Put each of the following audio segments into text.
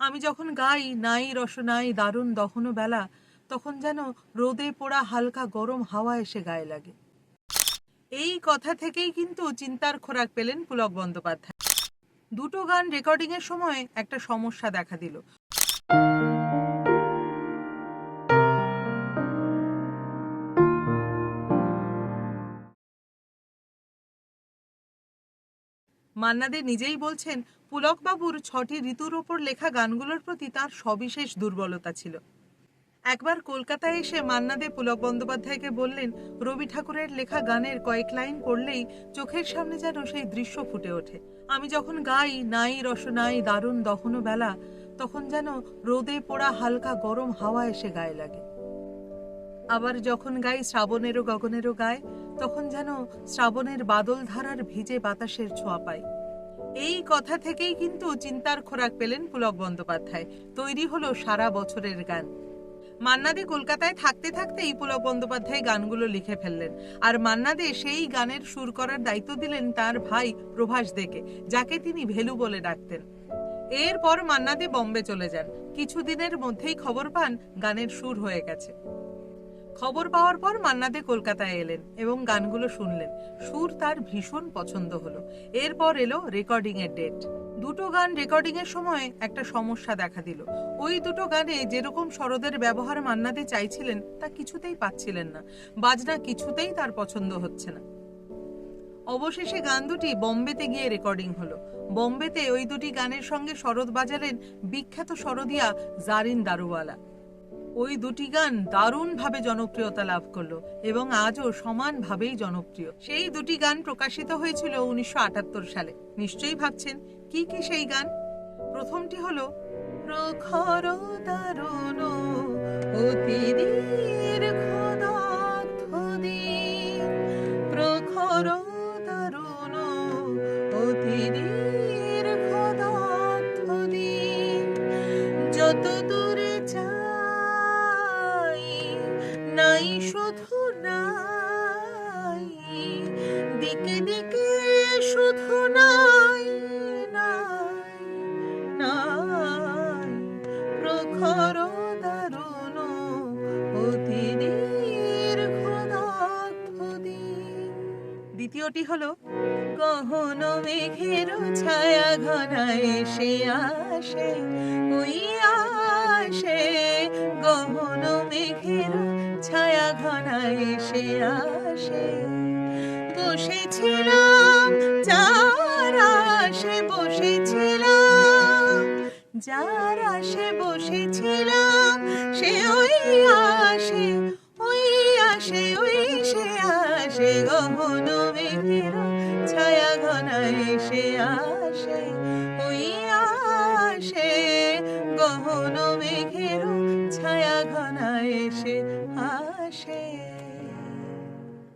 আমি যখন গাই, নাই রসনাই দারুণ দহন বেলা, তখন যেন রোদে পোড়া হালকা গরম হাওয়া এসে গায়ে লাগে। এই কথা থেকেই কিন্তু চিন্তার খোরাক পেলেন পুলক বন্দ্যোপাধ্যায়। দুটো গান রেকর্ডিং এর সময় একটা সমস্যা দেখা দিল। মান্নাদে নিজেই বলছেন পুলকবাবুর ছটি ঋতুর ওপর লেখা গানগুলোর প্রতি তার সবিশেষ দুর্বলতা ছিল। একবার কলকাতায় এসে মান্নাদে পুলক বন্দ্যোপাধ্যায়কে বললেন, রবি ঠাকুরের লেখা গানের কয়েক লাইন পড়লেই চোখের সামনে যেন সেই দৃশ্য ফুটে ওঠে। আমি যখন গাই, নাই রসনাই দারুণ দহন বেলা, তখন যেন রোদে পোড়া হালকা গরম হাওয়া এসে গায়ে লাগে। আবার যখন গাই শ্রাবণেরও গগনেরও গায়, তখন যেন শ্রাবণের বাদল ধারার ভিজে বাতাসের ছোঁয়া পাই। এই কথা থেকেই কিন্তু চিন্তার খোরাক পেলেন পুলক বন্দ্যোপাধ্যায়। তৈরি হলো সারা বছরের গান। মান্নাদে কলকাতায় থাকতে থাকতেই পুলক বন্দ্যোপাধ্যায় গানগুলো লিখে ফেললেন। আর মান্নাদে সেই গানের সুর করার দায়িত্ব দিলেন তার ভাই প্রভাস দেকে, যাকে তিনি ভেলু বলে ডাকতেন। এরপর মান্নাদে বম্বে চলে যান। কিছুদিনের মধ্যেই খবর পান গানের সুর হয়ে গেছে। খবর পাওয়ার পর মান্নাদে কলকাতায় এলেন এবং গানগুলো শুনলেন। সুর তার ভীষণ পছন্দ হলো। এরপর এলো রেকর্ডিং এর ডেট দুটো গান রেকর্ডিং এর সময় একটা সমস্যা দেখা দিল। ওই দুটো গানে যেরকম সরদের ব্যবহার মান্নাদে চাইছিলেন, তা কিছুতেই পাচ্ছিলেন না। বাজনা কিছুতেই তার পছন্দ হচ্ছে না। অবশেষে গান দুটি বম্বেতে গিয়ে রেকর্ডিং হলো। বম্বেতে ওই দুটি গানের সঙ্গে শরৎ বাজালেন বিখ্যাত শরদিয়া জারিন দারুওয়ালা। ওই দুটি গান দারুণভাবে জনপ্রিয়তা লাভ করল এবং আজও সমানভাবেই জনপ্রিয়। সেই দুটি গান প্রকাশিত হয়েছিল উনিশশো আটাত্তর সালে। নিশ্চয়ই ভাবছেন, কি কি সেই গান? প্রথমটি হলো, প্রখর দারুণ অতি দীর্ঘ নাই, শুধু নাই। দিকে দিকে শুধু নাই নাই নাই। প্রখর দারুণ অতি দ্বিতীয়টি হলো গহন মেঘের ছায়া ঘনায় এসে আসে, ওই এসে আসে। বসেছিলাম, যার আসে বসেছিলাম, যার আসে বসেছিলাম, সে ওই আসে ওই আসে, ওই সে আসে গহন মেঘের ছায়া ঘনায় এসে আসে। ওই গহন মেঘের ছায়া ঘনা এসে আসে।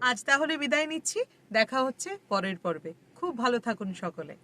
আজ তাহলে বিদায় নিচ্ছি, দেখা হচ্ছে পরের পর্বে। খুব ভালো থাকুন সকলে।